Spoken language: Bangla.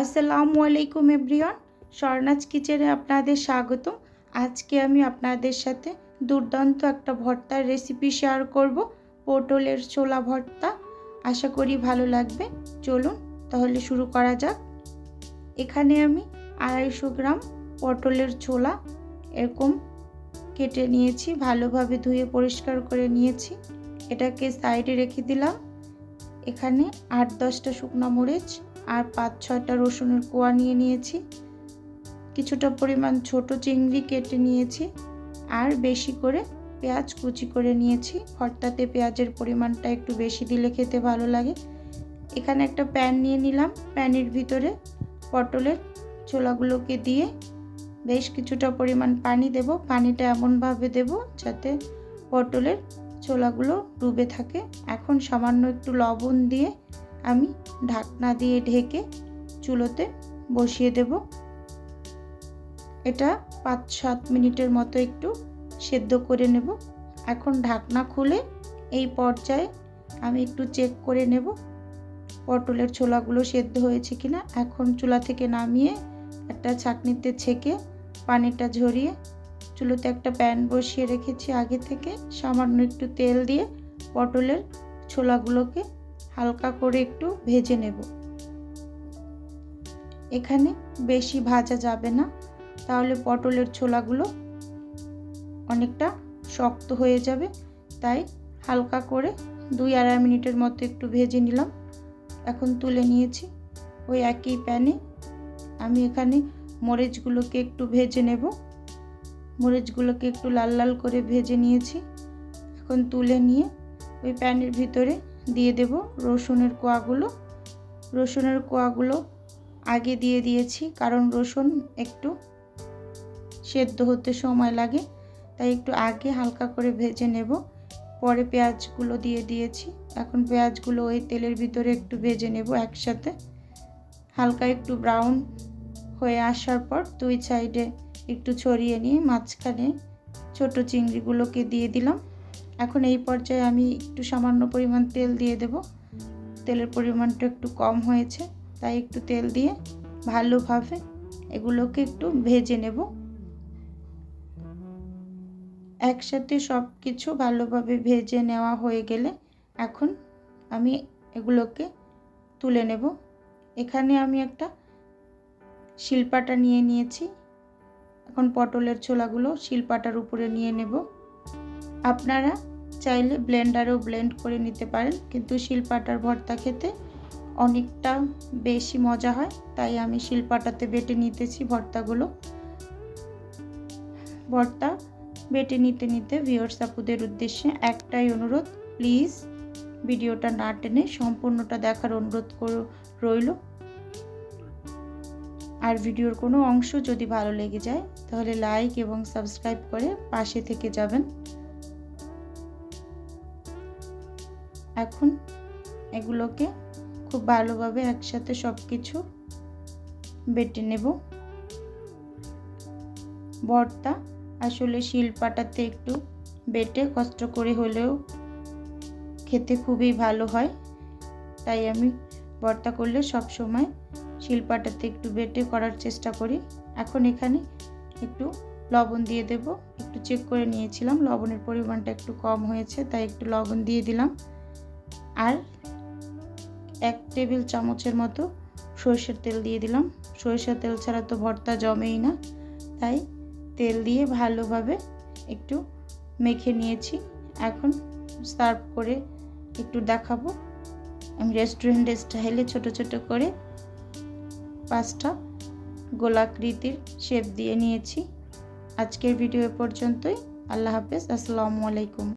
আসসালামু আলাইকুম এভরিওয়ান, স্বর্ণাজ কিচেনে আপনাদের স্বাগত আজকে আমি আপনাদের সাথে দুর্দান্ত একটা ভর্তার রেসিপি শেয়ার করব, পটলের ছোলা ভর্তা। আশা করি ভালো লাগবে। চলুন তাহলে শুরু করা যাক। এখানে আমি আড়াইশো গ্রাম পটলের ছোলা এরকম কেটে নিয়েছি, ভালোভাবে ধুয়ে পরিষ্কার করে নিয়েছি। এটাকে সাইডে রেখে দিলাম। এখানে আট দশটা শুকনো মরিচ আর পাঁচ ছয়টা রসুনের কোয়া নিয়ে নিয়েছি। কিছুটা পরিমাণ ছোট চিংড়ি কেটে নিয়েছি আর বেশি করে পেঁয়াজ কুচি করে নিয়েছি। ভর্তাতে পেঁয়াজের পরিমাণটা একটু বেশি দিলে খেতে ভালো লাগে। এখানে একটা প্যান নিয়ে নিলাম। প্যানের ভিতরে পটলের ছোলাগুলোকে দিয়ে বেশ কিছুটা পরিমাণ পানি দেব। পানিটা এমনভাবে দেব যাতে পটলের ছোলাগুলো ডুবে থাকে। এখন সামান্য একটু লবণ দিয়ে আমি ঢাকনা দিয়ে ঢেকে চুলোতে বসিয়ে দেব। এটা পাঁচ সাত মিনিটের মতো একটু সেদ্ধ করে নেব। এখন ঢাকনা খুলে এই পর্যায়ে আমি একটু চেক করে নেব পটলের ছোলাগুলো সেদ্ধ হয়েছে কিনা। এখন চুলা থেকে নামিয়ে একটা ছাকনিতে ছেঁকে পানিটা ঝরিয়ে চুলোতে একটা প্যান বসিয়ে রেখেছি আগে থেকে। সামান্য একটু তেল দিয়ে পটলের ছোলাগুলোকে হালকা করে একটু ভেজে নেব। এখানে বেশি ভাজা যাবে না, তাহলে পটলের ছোলাগুলো অনেকটা শক্ত হয়ে যাবে, তাই হালকা করে দুই আড়াই মিনিটের মতো একটু ভেজে নিলাম। এখন তুলে নিয়েছি ওই একই প্যানে। আমি এখানে মরিচগুলোকে একটু ভেজে নেব। মরিচগুলোকে একটু লাল লাল করে ভেজে নিয়েছি। এখন তুলে নিয়ে ওই প্যানের ভিতরে দিয়ে দেব রসুনের কোয়াগুলো। রসুনের কোয়াগুলো আগে দিয়ে দিয়েছি, কারণ রসুন একটু সেদ্ধ হতে সময় লাগে, তাই একটু আগে হালকা করে ভেজে নেব। পরে পেঁয়াজগুলো দিয়ে দিয়েছি। এখন পেঁয়াজগুলো ওই তেলের ভিতরে একটু ভেজে নেব একসাথে। হালকা একটু ব্রাউন হয়ে আসার পর দুই সাইডে একটু ছড়িয়ে নিয়ে মাঝখানে ছোট চিংড়িগুলোকে দিয়ে দিলাম। এখন এই পর্যায়ে আমি একটু সামান্য পরিমাণ তেল দিয়ে দেব। তেলের পরিমাণটা একটু কম হয়েছে, তাই একটু তেল দিয়ে ভালোভাবে এগুলোকে একটু ভেজে নেব। একসাথে সব কিছু ভালোভাবে ভেজে নেওয়া হয়ে গেলে এখন আমি এগুলোকে তুলে নেব। এখানে আমি একটা শিলপাটা নিয়ে নিয়েছি। এখন পটলের ছোলাগুলো শিলপাটার উপরে নিয়ে নেব। আপনারা চাইলে ব্লেন্ডারেও ব্লেন্ড করে নিতে পারেন, কিন্তু শিলপাটার ভর্তা খেতে অনেকটা বেশি মজা হয়, তাই আমি শিলপাটাতে বেটে নিতেছি ভর্তাগুলো। ভর্তা বেটে নিতে নিতে ভিওর্স আপুদের উদ্দেশ্যে একটাই অনুরোধ প্লিজ ভিডিওটা না টেনে সম্পূর্ণটা দেখার অনুরোধ রইল। আর ভিডিওর কোনো অংশ যদি ভালো লেগে যায়, তাহলে লাইক এবং সাবস্ক্রাইব করে পাশে থেকে যাবেন। এখন এগুলোকে খুব ভালোভাবে একসাথে সব কিছু বেটে নেব। ভর্তা আসলে শিলপাটাতে একটু বেটে কষ্ট করে হলেও খেতে খুবই ভালো হয়। তাই আমি ভর্তা করলে সব সময় শিলপাটাতে একটু বেটে করার চেষ্টা করি। এখন এখানে একটু লবণ দিয়ে দেব। একটু চেক করে নিয়েছিলাম। লবণের পরিমাণটা একটু কম হয়েছে, তাই একটু লবণ দিয়ে দিলাম। আর এক টেবিল চামচের মতো সরষের তেল দিয়ে দিলাম। সরষের তেল ছাড়া তো ভর্তা জমেই না। তাই তেল দিয়ে ভালোভাবে একটু মেখে নিয়েছি। এখন সার্ভ করে একটু দেখাবো। আমি রেস্টুরেন্টের স্টাইলে ছোট ছোট করে পাঁচটা গোলাকৃতির শেপ দিয়ে নিয়েছি। আজকের ভিডিও পর্যন্তই। আল্লাহ হাফেজ। আসসালামু আলাইকুম।